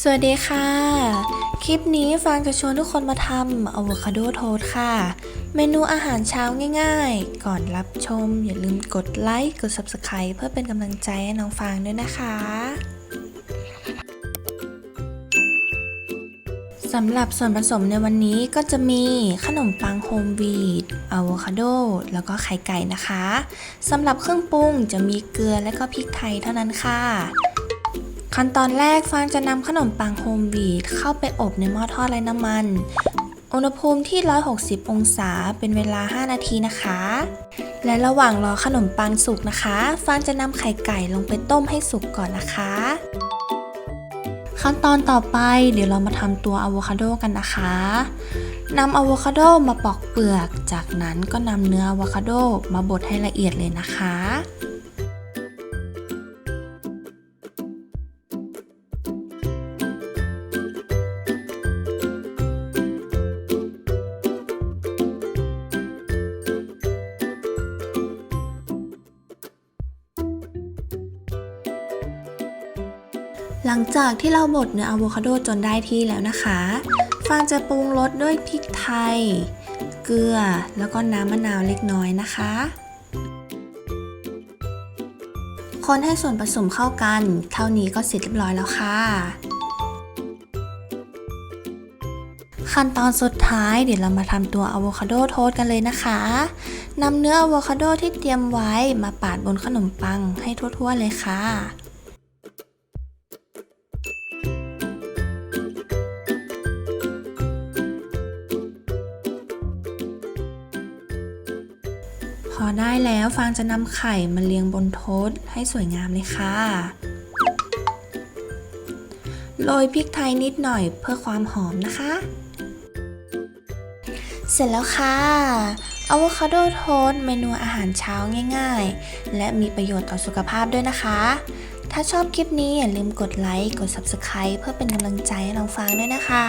สวัสดีค่ะ คลิปนี้ฟางจะชวนทุกคนมาทำอะโวคาโดโทสค่ะ เมนูอาหารเช้าง่ายๆ ก่อนรับชม อย่าลืมกดไลค์ กด Subscribe เพื่อเป็นกำลังใจให้น้องฟางด้วยนะคะสำหรับส่วนผสมในวันนี้ก็จะมีขนมปังโฮมวีดอะโวคาโด แล้วก็ไข่ไก่นะคะ สำหรับเครื่องปรุงจะมีเกลือและก็พริกไทยเท่านั้นค่ะ ขั้นตอนแรกฟางจะนำขนมปังโฮมวีดเข้าไปอบในหม้อทอดไร้น้ำมัน อุณหภูมิที่ 160 องศาเป็นเวลา 5 นาทีนะคะ และระหว่างรอขนมปังสุกนะคะฟางจะนำไข่ไก่ลงไปต้มให้สุกก่อนนะคะ ขั้นตอนต่อไปเดี๋ยวเรามาทำตัวอะโวคาโดกันนะคะนำอะโวคาโดมาปอกเปลือก จากนั้นก็นำเนื้ออะโวคาโดมาบดให้ละเอียดเลยนะคะ หลังจากที่เราบดเนื้ออะโวคาโดจนได้ที่แล้วนะคะ ฟางจะปรุงรสด้วยพริกไทย เกลือ แล้วก็น้ำมะนาวเล็กน้อยนะคะ คนให้ส่วนผสมเข้ากัน เท่านี้ก็เสร็จเรียบร้อยแล้วค่ะ ขั้นตอนสุดท้ายเดี๋ยวเรามาทำตัวอะโวคาโดโทสกันเลยนะคะนำเนื้ออะโวคาโดที่เตรียมไว้มาปาดบนขนมปังให้ทั่วๆเลยค่ะ อได้แล้วฟางจะนำไข่มาเรียงบนโทสให้สวยงามเลยค่ะ โรยพริกไทยนิดหน่อยเพื่อความหอมนะคะ เสร็จแล้วค่ะอะโวคาโดโทสเมนูอาหารเช้าง่ายๆ และมีประโยชน์ต่อสุขภาพด้วยนะคะ ถ้าชอบคลิปนี้อย่าลืมกดไลค์ กด Subscribe เพื่อเป็นกำลังใจให้น้องฟางด้วยนะคะ